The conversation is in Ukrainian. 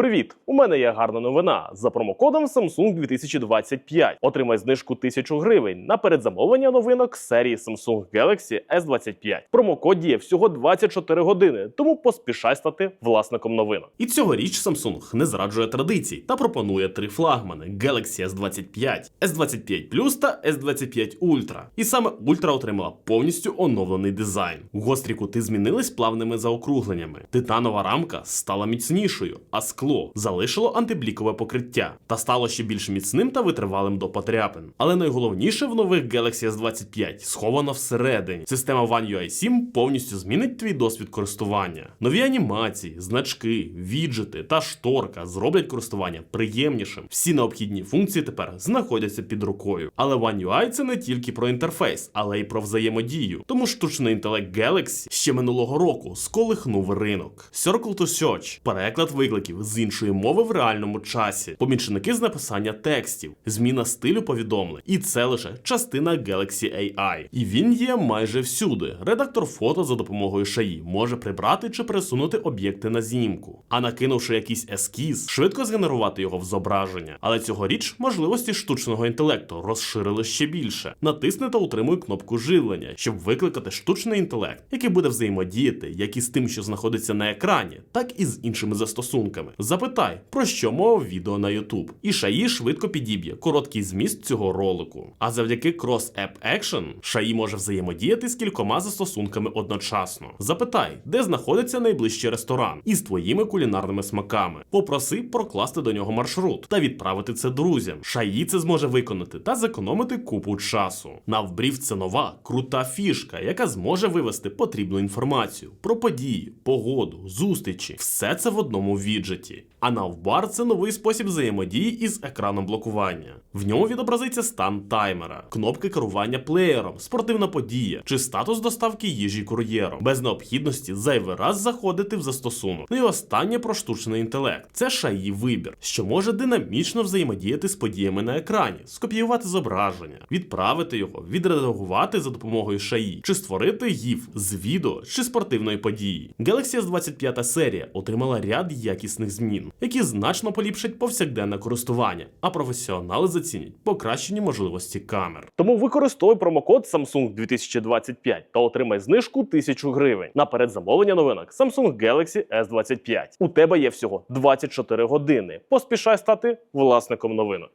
Привіт! У мене є гарна новина. За промокодом Samsung 2025 отримай знижку 1000 гривень на передзамовлення новинок серії Samsung Galaxy S25. Промокод діє всього 24 години, тому поспішай стати власником новинок. І цьогоріч Samsung не зраджує традицій та пропонує три флагмани: Galaxy S25, S25 Plus та S25 Ultra. І саме Ultra отримала повністю оновлений дизайн. Гострі кути змінились плавними заокругленнями. Титанова рамка стала міцнішою, а скло залишило антиблікове покриття та стало ще більш міцним та витривалим до потряпин. Але найголовніше в нових Galaxy S25 сховано всередині. Система One UI 7 повністю змінить твій досвід користування. Нові анімації, значки, віджити та шторка зроблять користування приємнішим. Всі необхідні функції тепер знаходяться під рукою. Але One UI це не тільки про інтерфейс, але й про взаємодію. Тому штучний інтелект Galaxy ще минулого року сколихнув ринок. Circle to Search – переклад викликів з іншої мови в реальному часі, помічники з написання текстів, зміна стилю повідомлень. І це лише частина Galaxy AI. І він є майже всюди. Редактор фото за допомогою шаї може прибрати чи пересунути об'єкти на знімку, а накинувши якийсь ескіз, швидко згенерувати його в зображення. Але цьогоріч можливості штучного інтелекту розширили ще більше. Натисни та утримуй кнопку живлення, щоб викликати штучний інтелект, який буде взаємодіяти як із тим, що знаходиться на екрані, так і з іншими застосунками. Запитай, про що мова відео на YouTube. І шаї швидко підіб'є короткий зміст цього ролику. А завдяки Cross App Action шаї може взаємодіяти з кількома застосунками одночасно. Запитай, де знаходиться найближчий ресторан із твоїми кулінарними смаками. Попроси прокласти до нього маршрут та відправити це друзям. Шаї це зможе виконати та зекономити купу часу. Навбрів це нова крута фішка, яка зможе вивести потрібну інформацію про події, погоду, зустрічі. Все це в одному віджеті. А навбар це новий спосіб взаємодії із екраном блокування. В ньому відобразиться стан таймера, кнопки керування плеєром, спортивна подія чи статус доставки їжі кур'єром, без необхідності зайвий раз заходити в застосунок. Ну і останнє про штучний інтелект це шаї вибір, що може динамічно взаємодіяти з подіями на екрані, скопіювати зображення, відправити його, відредагувати за допомогою шаї, чи створити гіф з відео чи спортивної події. Galaxy S25 серія отримала ряд якісних змін, які значно поліпшать повсякденне користування, а професіонали зацінять покращені можливості камер. Тому використовуй промокод Samsung 2025 та отримай знижку 1000 гривень на передзамовлення новинок Samsung Galaxy S25. У тебе є всього 24 години. Поспішай стати власником новинок.